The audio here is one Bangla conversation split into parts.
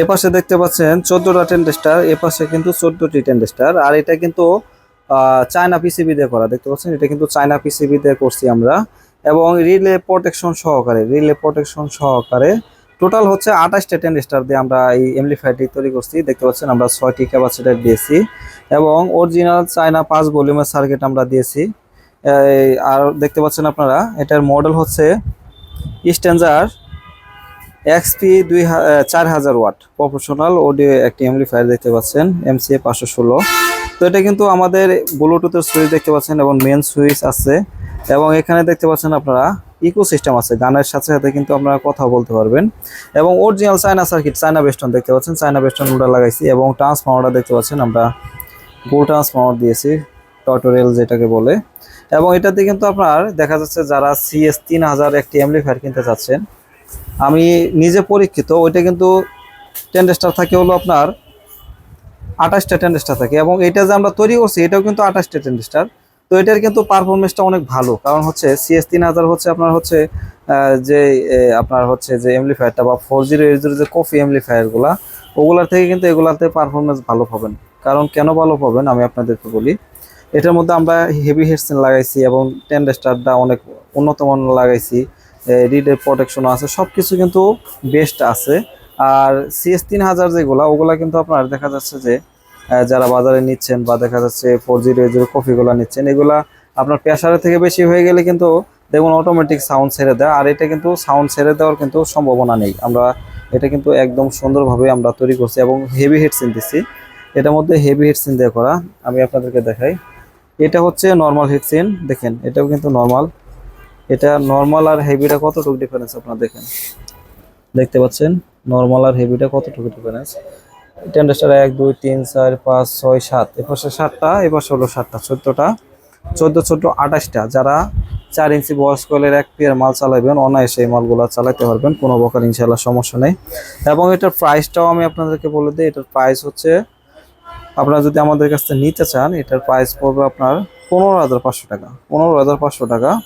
এ পাশে দেখতে পাচ্ছেন চোদ্দোটা টেন্ডেস্টার এ পাশে কিন্তু চোদ্দোটি টেন্ডেস্টার আর এটা কিন্তু চায়না পিসিবি দিয়ে করা, দেখতে পাচ্ছেন? এটা কিন্তু চায়না পিসিবি দিয়ে করছি আমরা। এবং রিলে প্রোটেকশন সহকারে রিলে প্রোটেকশন সহকারে টোটাল হচ্ছে আঠাশটা টেন্ডেস্টার দিয়ে আমরা এই এমলিফাইটি তৈরি করছি। দেখতে পাচ্ছেন আমরা ছয়টি ক্যাপাসিটার দিয়েছি। এবং অরিজিনাল চায়না পাঁচ ভলিউমের সার্কিট আমরা দিয়েছি। আর দেখতে পাচ্ছেন আপনারা, এটার মডেল হচ্ছে স্ট্যান্ডার এক্সপি দুই চার হাজার ওয়াট। প্রফেশনাল অডিও একটি এমপ্লিফায়ার দেখতে পাচ্ছেন এমসিএ পাঁচশো ষোলো। তো এটা কিন্তু আমাদের ব্লুটুথের সুইচ দেখতে পাচ্ছেন এবং মেন সুইচ আছে। এবং এখানে দেখতে পাচ্ছেন আপনারা ইকো সিস্টেম আছে। গানের সাথে সাথে কিন্তু আপনারা কথা বলতে পারবেন। এবং অরিজিনাল চায়না সার্কিট চায়না বেস্টন দেখতে পাচ্ছেন। চায়না বেস্টন আমরা লাগাইছি এবং ট্রান্সফর্মারটা দেখতে পাচ্ছেন আমরা। গোল ট্রান্সফর্মার দিয়েছি টটোরিয়াল যেটাকে বলে। এবং এটাতে কিন্তু আপনার দেখা যাচ্ছে যারা সিএস তিন হাজার একটি এমপ্লিফায়ার কিনতে চাচ্ছেন আমি নিজে পরীক্ষিত, ওইটা কিন্তু টেন্ডেস্টার থাকে হলো আপনার আঠাশটা টেন্ডেস্টার থাকে এবং এটা যে আমরা তৈরি করছি, এটাও কিন্তু আঠাশটা টেন্ডেস্টার তো এটার কিন্তু পারফরমেন্সটা অনেক ভালো, কারণ হচ্ছে সিএস তিন হাজার হচ্ছে আপনার হচ্ছে যে আপনার হচ্ছে যে এমপ্লিফায়ারটা বা ফোর জিরো এইট জিরো যে কফি এমপ্লিফায়ারগুলা ওগুলার থেকে কিন্তু এগুলাতে পারফরমেন্স ভালো পাবেন। কারণ কেন ভালো পাবেন? আমি আপনাদেরকে বলি। এটার মধ্যে আমরা হেভি হেডসেন লাগাইছি এবং টেন্ডেস্টারটা অনেক উন্নত মানের লাগাইছি। রিডের প্রোটেকশন আছে সব কিছু কিন্তু বেস্ট আছে। আর সিএস তিন হাজার যেগুলা, ওগুলা কিন্তু আপনার দেখা যাচ্ছে যে যারা বাজারে নিচ্ছেন বা দেখা যাচ্ছে ফোর জিরো জিরো কফিগুলো নিচ্ছেন, এগুলা আপনার প্রেশারের থেকে বেশি হয়ে গেলে কিন্তু দেখুন অটোমেটিক সাউন্ড ছেড়ে দেয়, আর এটা কিন্তু সাউন্ড ছেড়ে দেওয়ার কিন্তু সম্ভাবনা নেই। আমরা এটা কিন্তু একদম সুন্দরভাবে আমরা তৈরি করছি এবং হেভি হেডসিন দিচ্ছি এটার মধ্যে হেভি হেডসিন দিয়ে করা, আমি আপনাদেরকে দেখাই। এটা হচ্ছে নর্মাল হেডসিন দেখেন, এটাও কিন্তু নর্মাল এটা নর্মাল আর হেভিটা কতটুকু ডিফারেন্স আপনারা দেখেন? দেখতে পাচ্ছেন? নর্মাল আর হেভিটা কতটুকু ডিফারেন্স টেন্ডাস্টার এক, দুই, তিন, চার, পাঁচ, ছয়, সাত। এপাশে সাতটা এপাশে হলো সাতটা, চোদ্দোটা। চোদ্দ চোদ্দ, আঠাশটা। যারা চার ইঞ্চি বয়স কলের এক পেয়ার মাল চালাবেন অনায়াসে এই মালগুলো চালাতে পারবেন, কোনো প্রকার ইনশাল্লাহ সমস্যা নেই। এবং এটার প্রাইসটাও আমি আপনাদেরকে বলে দিই, এটার প্রাইস হচ্ছে, আপনারা যদি আমাদের কাছ থেকে নিতে চান, এটার প্রাইস পড়বে আপনার পনেরো হাজার পাঁচশো টাকা। পনেরো হাজার পাঁচশো টাকা।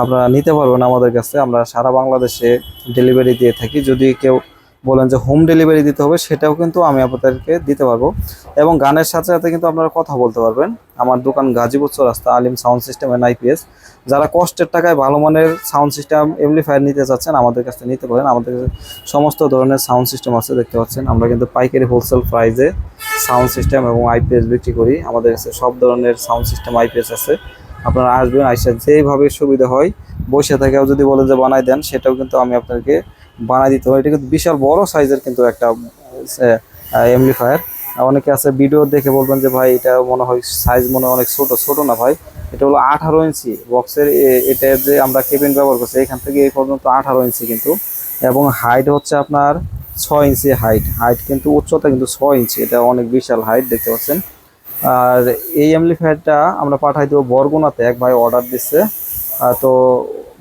আপনারা নিতে পারবেন আমাদের কাছে। আমরা সারা বাংলাদেশে ডেলিভারি দিয়ে থাকি। যদি কেউ বলেন যে হোম ডেলিভারি দিতে হবে, সেটাও কিন্তু আমি আপনাদেরকে দিতে পারব। এবং গানের সাথে সাথে কিন্তু আপনারা কথা বলতে পারবেন। আমার দোকান গাজীপুর রাস্তা Alim sound system and IPS যারা কষ্টের টাকায় ভালো মানের সাউন্ড সিস্টেম এমপ্লিফায়ার নিতে চাচ্ছেন, আমাদের কাছে নিতে পারেন। আমাদের কাছে সমস্ত ধরনের সাউন্ড সিস্টেম আছে, দেখতে পাচ্ছেন। আমরা কিন্তু পাইকারি হোলসেল প্রাইজে সাউন্ড সিস্টেম এবং আইপিএস বিক্রি করি। আমাদের কাছে সব ধরনের সাউন্ড সিস্টেম আইপিএস আছে। আপনারা আসবেন, আইসা যেভাবে সুবিধা হয়, বসে থেকেও যদি বলেন যে বানাই দেন, সেটাও কিন্তু আমি আপনাকে বানাই দিতে পারি। এটা কিন্তু বিশাল বড় সাইজের কিন্তু একটা এমপ্লিফায়ার অনেকে আছে ভিডিও দেখে বলবেন যে, ভাই, এটা মনে হয় সাইজ মনে অনেক ছোট ছোট না ভাই? এটা হলো আঠারো ইঞ্চি বক্সের এটা যে আমরা কেবিন ব্যবহার করছি, এখান থেকে এই পর্যন্ত আঠারো ইঞ্চি কিন্তু। এবং হাইট হচ্ছে আপনার ছয় ইঞ্চি হাইট হাইট কিন্তু উচ্চতা কিন্তু ছয় ইঞ্চি। এটা অনেক বিশাল হাইট দেখতে পাচ্ছেন। আর এই এমপ্লিফায়ারটা আমরা পাঠাই দেবো বরগুনাতে। এক ভাই অর্ডার দিচ্ছে তো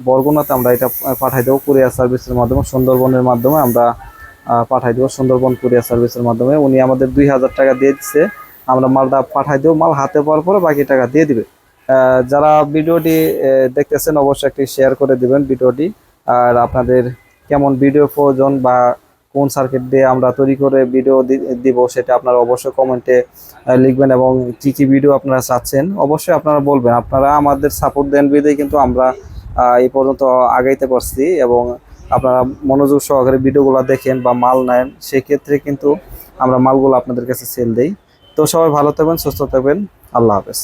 বরগুনাতে আমরা এটা পাঠাই দেবো কুরিয়ার সার্ভিসের মাধ্যমে, সুন্দরবনের মাধ্যমে আমরা পাঠাই দেবো সুন্দরবন কুরিয়ার সার্ভিসের মাধ্যমে। উনি আমাদের দুই হাজার টাকা দিয়ে দিচ্ছে আমরা মালটা পাঠাই দেবো। মাল হাতে পাওয়ার পরে বাকি টাকা দিয়ে দিবে। যারা ভিডিওটি দেখতেছেন অবশ্যই একটি শেয়ার করে দিবেন ভিডিওটি। আর আপনাদের কেমন ভিডিও প্রয়োজন বা কোন সার্কিট দিয়ে আমরা তৈরি করে ভিডিও দিব সেটা আপনারা অবশ্যই কমেন্টে লিখবেন এবং কি কি ভিডিও আপনারা চাচ্ছেন অবশ্যই আপনারা বলবেন। আপনারা আমাদের সাপোর্ট দেন বিধেই কিন্তু আমরা এই পর্যন্ত আগাইতে পারছি এবং আপনারা মনোযোগ সহকারে ভিডিওগুলো দেখেন বা মাল নেন, সেক্ষেত্রে কিন্তু আমরা মালগুলো আপনাদের কাছে সেল দেই। তো সবাই ভালো থাকবেন, সুস্থ থাকবেন। আল্লাহ হাফেজ।